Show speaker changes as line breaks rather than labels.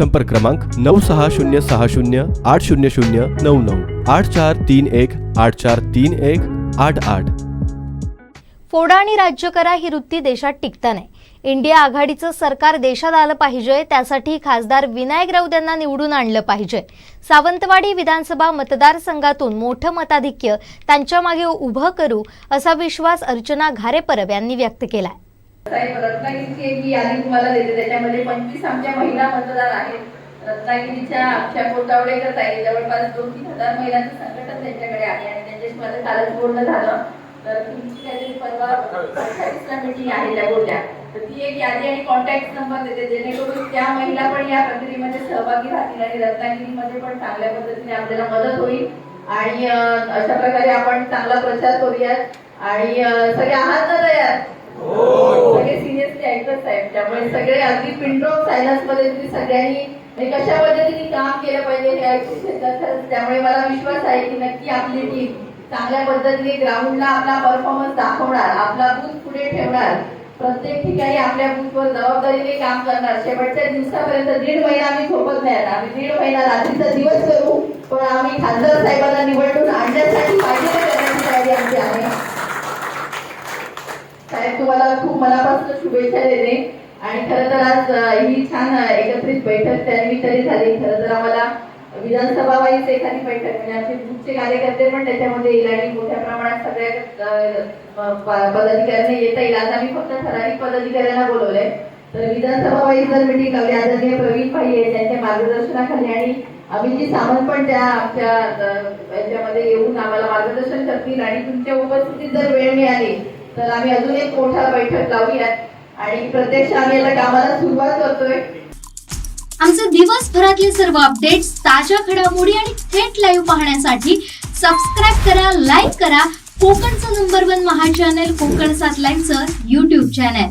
संपर्क क्रमांक नऊ सहा शून्य सहा शून्य आठ शून्य शून्य नऊ नऊ आठ चार तीन एक आठ चार तीन एक आठ आठ.
फोडा आणि राज्य करा ही वृत्ती देशात टिकता नाही इंडिया आघाडीचं सरकार देशात आलं पाहिजे त्यासाठी खासदार विनायक राऊत यांना निवडून आणलं पाहिजे. सावंतवाडी विधानसभा मतदारसंघातून मोठं मताधिक्य त्यांच्या मागे उभं करू असा विश्वास अर्चना घारेपरब यांनी व्यक्त केला आहे
साहेब रत्नागिरीची एक यादी तुम्हाला देते. त्याच्यामध्ये पंचवीस आमच्या महिला मतदार आहेत. रत्नागिरीच्या आमच्या कोटावडेकर ताई जवळपास दोन तीन हजार महिलांचं संघटन त्यांच्याकडे आहे आणि त्यांच्याशी माझं कालच बोलणं झालं. तर तुमची काहीतरी परवा अठ्ठावीसला मीटिंग आहे त्या बोलल्या. तर ती एक यादी आणि कॉन्टॅक्ट नंबर देते. जेणेकरून त्या महिला पण या प्रक्रियेमध्ये सहभागी राहतील आणि रत्नागिरीमध्ये पण चांगल्या पद्धतीने आपल्याला मदत होईल. आणि अशा प्रकारे आपण चांगला प्रचार करूयात. आणि सगळे आहात ना तयार? सगळे सिरियसली ऐकत साहेब त्यामुळे सगळे अगदी पिंड्रॉप सायन्समध्ये सगळ्यांनी म्हणजे कशा पद्धतीने काम केलं पाहिजे हे ऐकून त्यामुळे मला विश्वास आहे की नक्की आपली टीम चांगल्या पद्धतीने ग्राउंडला आपला परफॉर्मन्स दाखवणार आपला बूथ पुढे ठेवणार. प्रत्येक ठिकाणी आपल्या बूथवर जबाबदारीने काम करणार. शेवटच्या दिवसापर्यंत दीड महिना आम्ही झोपत नाही. आम्ही दीड महिना रात्रीचा दिवस करू पण आम्ही खासदार साहेबांना निवडून आणण्यासाठी पाहिजे ते करण्याची तयारी आमची आहे साहेब तुम्हाला खूप मनापासून शुभेच्छा देते. आणि खरं तर आज ही छान एकत्रित बैठक त्यानिमित्ताने झाली. खरं तर आम्हाला विधानसभा वाईज एखादी बैठक म्हणजे आमचे ग्रुपचे कार्यकर्ते पण त्याच्यामध्ये येईल आणि मोठ्या प्रमाणात सगळ्या पदाधिकाऱ्यांना येता येईल. आज आम्ही फक्त ठराविक पदाधिकाऱ्यांना बोलवलंय. तर विधानसभा वाईज जर मिटिंग लावली आदरणीय प्रवीण भाई आहे त्यांच्या मार्गदर्शनाखाली आणि अभिजी सावंत पण त्या आमच्या याच्यामध्ये येऊन आम्हाला मार्गदर्शन करतील आणि तुमच्या उपस्थितीत जर वेळ मिळाली तर आम्ही अजून एक मोठा बैठक लावूयात. आणि प्रत्यक्ष आम्ही याला कामाला सुरुवात करतोय.
आमचे दिवसभरातले सर्व अपडेट्स ताज्या घडामोडी आणि थेट लाईव्ह पाहण्यासाठी सबस्क्राईब करा लाईक करा. कोकणचं नंबर वन महा चॅनल कोकण सात लाईनचं युट्यूब चॅनल